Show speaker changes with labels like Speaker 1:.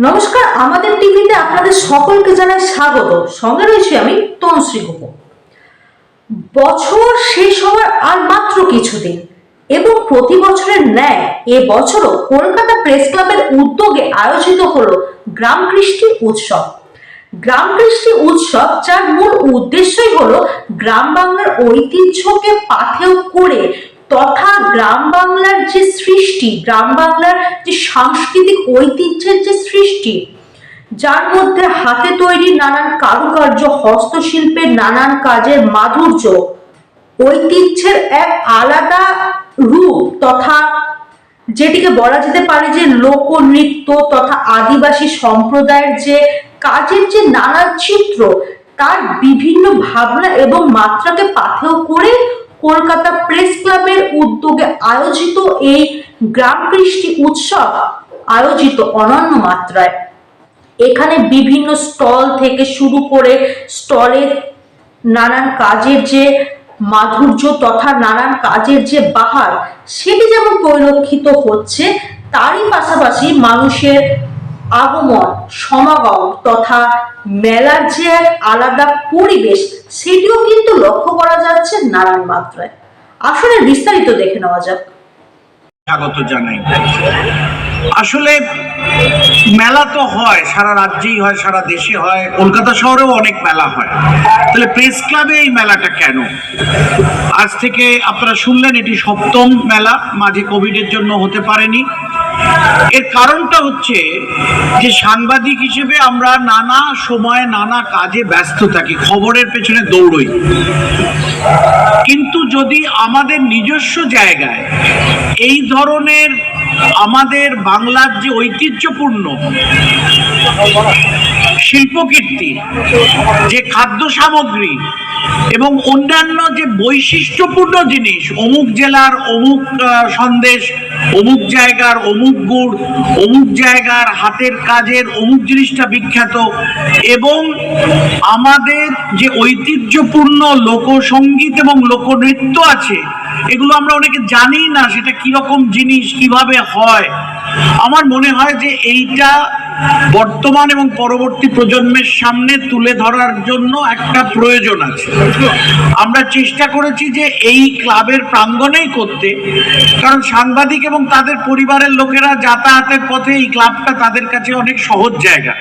Speaker 1: নমস্কার, আমাদের টিভিতে আপনাদের সকলকে জানাই স্বাগত। সঙ্গে রয়েছি আমি তনুশ্রী গুহ বছর শেষ হওয়ার আর মাত্র কিছুদিন এবং প্রতি বছরের ন্যায় এ বছরও কলকাতা প্রেস ক্লাবের উদ্যোগে আয়োজিত হলো গ্রাম কৃষ্টি উৎসব। গ্রাম কৃষ্টি উৎসব যার মূল উদ্দেশ্যই হলো গ্রাম বাংলার ঐতিহ্যকে পাথেয় করে তথা গ্রাম বাংলার যে সৃষ্টি, গ্রাম বাংলার যে সাংস্কৃতিক ঐতিহ্যের যে সৃষ্টি, যার মধ্যে হাতে তৈরি নানান কারুকার্য, হস্তশিল্পের নানান কাজের মাধুর্য, ঐতিহ্যের এক আলাদা রূপ তথা যেটিকে বলা যেতে পারে যে লোকনৃত্য তথা আদিবাসী সম্প্রদায়ের যে কাজের যে নানা চিত্র তার বিভিন্ন ভাবনা এবং মাত্রাকে পাথেয় করে কলকাতা প্রেস ক্লাবের উদ্যোগে আয়োজিত এই গ্রাম কৃষ্টি উৎসব আয়োজিত অনন্য মাত্রায়। এখানে বিভিন্ন স্টল থেকে শুরু করে স্টলের নানান কাজের যে মাধুর্য তথা নানান কাজের যে বাহার, সেটি যেমন পরিলক্ষিত হচ্ছে, তারই পাশাপাশি মানুষের আগমন, সমাগম তথা মেলার যে এক আলাদা পরিবেশ করা যাচ্ছে নানান মাত্রায় আসলে বিস্তারিত দেখে নেওয়া যাক।
Speaker 2: স্বাগত জানাই। আসলে মেলা তো হয়, সারা রাজ্যেই হয়, সারা দেশে হয়, কলকাতা শহরেও অনেক মেলা হয়। তাহলে প্রেস ক্লাবে এই মেলাটা কেন? আজ থেকে আপনারা শুনলেন এটি সপ্তম মেলা, মাঝে কোভিডের জন্য হতে পারেনি। এর কারণটা হচ্ছে যে সাংবাদিক হিসেবে আমরা নানা সময়ে নানা কাজে ব্যস্ত থাকি, খবরের পেছনে দৌড়ই। কিন্তু যদি আমাদের নিজস্ব জায়গায় এই ধরনের আমাদের বাংলার যে ঐতিহ্যপূর্ণ শিল্পকীর্তি, যে খাদ্য সামগ্রী এবং অন্যান্য যে বৈশিষ্ট্যপূর্ণ জিনিস, অমুক জেলার অমুক সন্দেশ, অমুক জায়গার অমুক গুড়, অমুক জায়গার হাতের কাজের অমুক জিনিসটা বিখ্যাত এবং আমাদের যে ঐতিহ্যপূর্ণ লোকসঙ্গীত এবং লোকনৃত্য আছে, এগুলো আমরা অনেকে জানি না সেটা কীরকম জিনিস, কীভাবে হয়। আমার মনে হয় যে এইটা বর্তমান এবং পরবর্তী প্রজন্মের সামনে তুলে ধরার জন্য একটা প্রয়োজন আছে। আমরা চেষ্টা করেছি যে এই ক্লাবের প্রাঙ্গণেই করতে, কারণ সাংবাদিক এবং তাদের পরিবারের লোকেরা যাতায়াতের পথে এই ক্লাবটা তাদের কাছে অনেক সহজ জায়গা।